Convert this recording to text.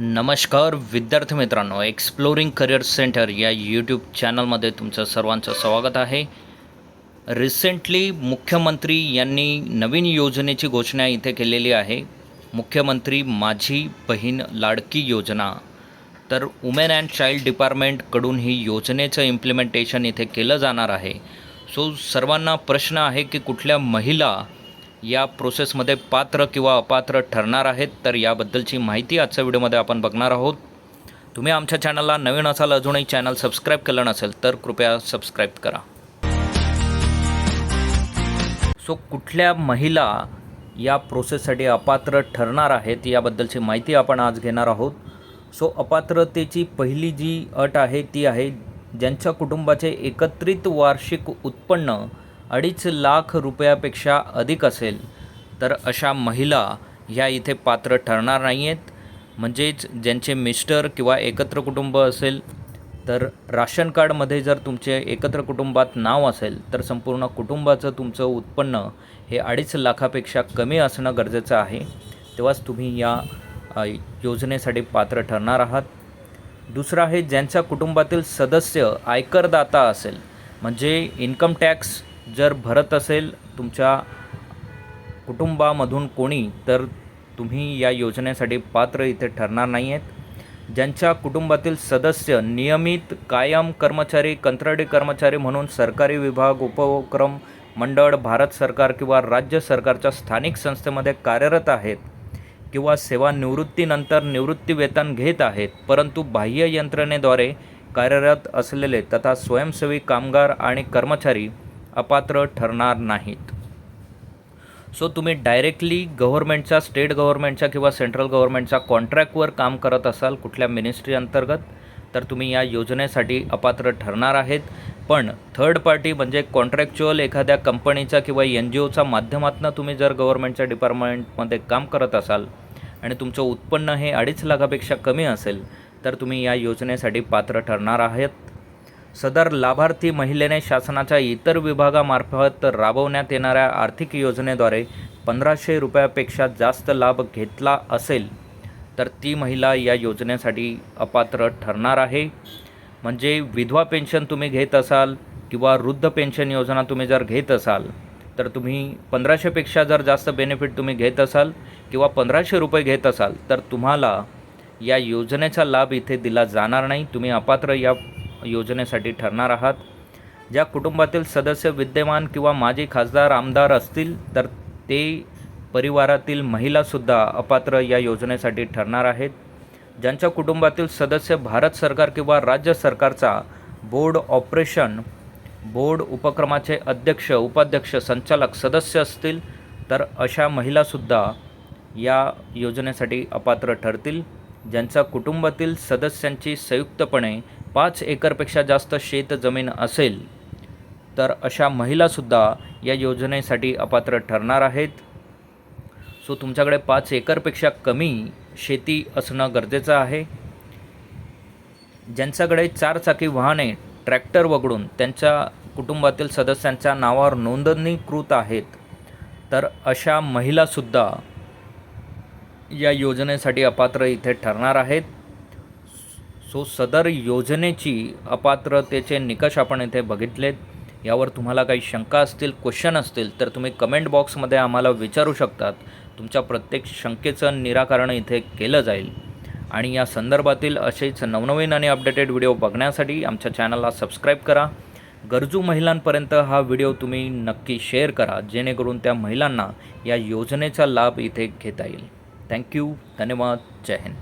नमस्कार विद्यार्थी मित्रांनो. एक्सप्लोरिंग करिअर सेंटर या यूट्यूब चॅनलमध्ये तुमचं सर्वांचं स्वागत आहे. रिसेंटली मुख्यमंत्री यांनी नवीन योजनेची घोषणा इथे केलेली आहे. मुख्यमंत्री माझी बहीण लाडकी योजना. तर वुमेन अँड चाइल्ड डिपार्टमेंटकडून ही योजनेचं इम्प्लिमेंटेशन इथे केलं जाणार आहे. सो सर्वांना प्रश्न आहे की कुठल्या महिला या प्रोसेसमध्ये पात्र किंवा अपात्र ठरणार आहेत तर याबद्दलची माहिती आजच्या व्हिडिओमध्ये आपण बघणार आहोत. तुम्ही आमच्या चॅनलला नवीन असाल अजूनही चॅनल सबस्क्राईब केलं नसेल तर कृपया सबस्क्राईब करा. सो कुठल्या महिला या प्रोसेससाठी अपात्र ठरणार आहेत याबद्दलची माहिती आपण आज घेणार आहोत. सो अपात्रतेची पहिली जी अट आहे ती आहे ज्यांच्या कुटुंबाचे एकत्रित वार्षिक उत्पन्न अडीच लाख रुपयापेक्षा अधिक असेल तर अशा महिला ह्या इथे पात्र ठरणार नाही आहेत म्हणजेच ज्यांचे मिस्टर किंवा एकत्र कुटुंब असेल तर राशन कार्डमध्ये जर तुमचे एकत्र कुटुंबात नाव असेल तर संपूर्ण कुटुंबाचं तुमचं उत्पन्न हे अडीच लाखापेक्षा कमी असणं गरजेचं आहे. तेव्हाच तुम्ही या योजनेसाठी पात्र ठरणार आहात. दुसरं आहे ज्यांच्या कुटुंबातील सदस्य आयकरदाता असेल म्हणजे इन्कम टॅक्स जर भरत असेल तुमच्या कुटुंबामधून कोणी तर तुम्ही या योजनेसाठी पात्र इथे ठरणार नाही आहेत ज्यांच्या कुटुंबातील सदस्य नियमित कायम कर्मचारी कंत्राटी कर्मचारी म्हणून सरकारी विभाग उपक्रम मंडळ भारत सरकार किंवा राज्य सरकारच्या स्थानिक संस्थेमध्ये कार्यरत आहेत किंवा सेवानिवृत्तीनंतर निवृत्तीवेतन घेत आहेत परंतु बाह्य यंत्रणेद्वारे कार्यरत असलेले तथा स्वयंसेवी कामगार आणि कर्मचारी अपात्र ठरणार नाहीत. सो तुम्ही डायरेक्टली गव्हर्नमेंटच्या स्टेट गव्हर्नमेंटच्या किंवा सेंट्रल गव्हर्नमेंटच्या कॉन्ट्रॅक्टवर काम करत असाल कुठल्या मिनिस्ट्री अंतर्गत तर तुम्ही या योजनेसाठी अपात्र ठरणार आहेत. पण थर्ड पार्टी म्हणजे कॉन्ट्रॅक्च्युअल एखाद्या कंपनीचा किंवा एन जी ओच्या माध्यमातून तुम्ही जर गव्हर्नमेंटच्या डिपार्टमेंटमध्ये काम करत असाल आणि तुमचं उत्पन्न हे अडीच लाखापेक्षा कमी असेल तर तुम्ही या योजनेसाठी पात्र ठरणार आहेत. सदर लाभार्थी महिलेने शासनाच्या इतर विभागामार्फत राबवण्यात येणाऱ्या आर्थिक योजनेद्वारे पंधराशे रुपयापेक्षा जास्त लाभ घेतला असेल तर ती महिला या योजनेसाठी अपात्र ठरणार आहे. म्हणजे विधवा पेन्शन तुम्ही घेत असाल किंवा वृद्ध पेन्शन योजना तुम्ही जर घेत असाल तर तुम्ही पंधराशेपेक्षा जर जास्त बेनिफिट तुम्ही घेत असाल किंवा पंधराशे रुपये घेत असाल तर तुम्हाला या योजनेचा लाभ इथे दिला जाणार नाही. तुम्ही अपात्र या योजनेसाठी ठरणार आहात. ज्या कुटुंबातील सदस्य विद्यमान किंवा माजी खासदार आमदार असतील तर ते परिवारातील महिलासुद्धा अपात्र या योजनेसाठी ठरणार आहेत. ज्यांच्या कुटुंबातील सदस्य भारत सरकार किंवा राज्य सरकारचा बोर्ड ऑपरेशन बोर्ड उपक्रमाचे अध्यक्ष उपाध्यक्ष संचालक सदस्य असतील तर अशा महिलासुद्धा या योजनेसाठी अपात्र ठरतील. ज्यांच्या कुटुंबातील सदस्यांची संयुक्तपणे पाच एकरपेक्षा जास्त शेत जमीन असेल तर अशा महिलासुद्धा या योजनेसाठी अपात्र ठरणार आहेत. सो तुमच्याकडे पाच एकरपेक्षा कमी शेती असणं गरजेचं आहे. ज्यांच्याकडे चारचाकी वाहने ट्रॅक्टर वगळून त्यांच्या कुटुंबातील सदस्यांच्या नावावर नोंदणीकृत आहेत तर अशा महिलासुद्धा या योजनेसाठी अपात्र इथे ठरणार आहेत. सो सदर योजनेची अपात्रतेचे निकष आपण इथे बघितलेत. यावर तुम्हाला काही शंका असतील क्वेश्चन असतील तर तुम्ही कमेंट बॉक्समध्ये आम्हाला विचारू शकतात. तुमच्या प्रत्येक शंकेचं निराकरण इथे केलं जाईल. आणि या संदर्भातील असेच नवनवीन आणि अपडेटेड व्हिडिओ बघण्यासाठी आमच्या चॅनलला सबस्क्राईब करा. गरजू महिलांपर्यंत हा व्हिडिओ तुम्ही नक्की शेअर करा जेणेकरून त्या महिलांना या योजनेचा लाभ इथे घेता येईल. थँक्यू धन्यवाद. जय हिंद.